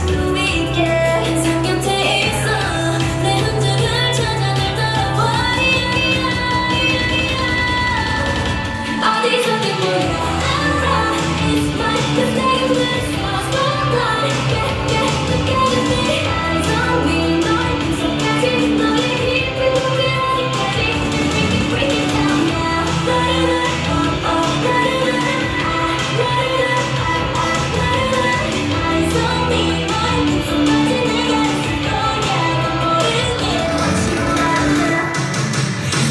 Christ.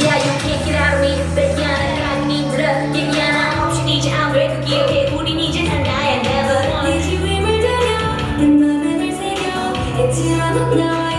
Yeah, you can't get out of me. 뺏겨 나간 힘들어. 얘기야, 나 없이 이제 안 돼. 그게 왜 우린 이제 다 나야, never. 내 지위를 들여, 내 맘에 날 새겨. 잊지 않아, 나와.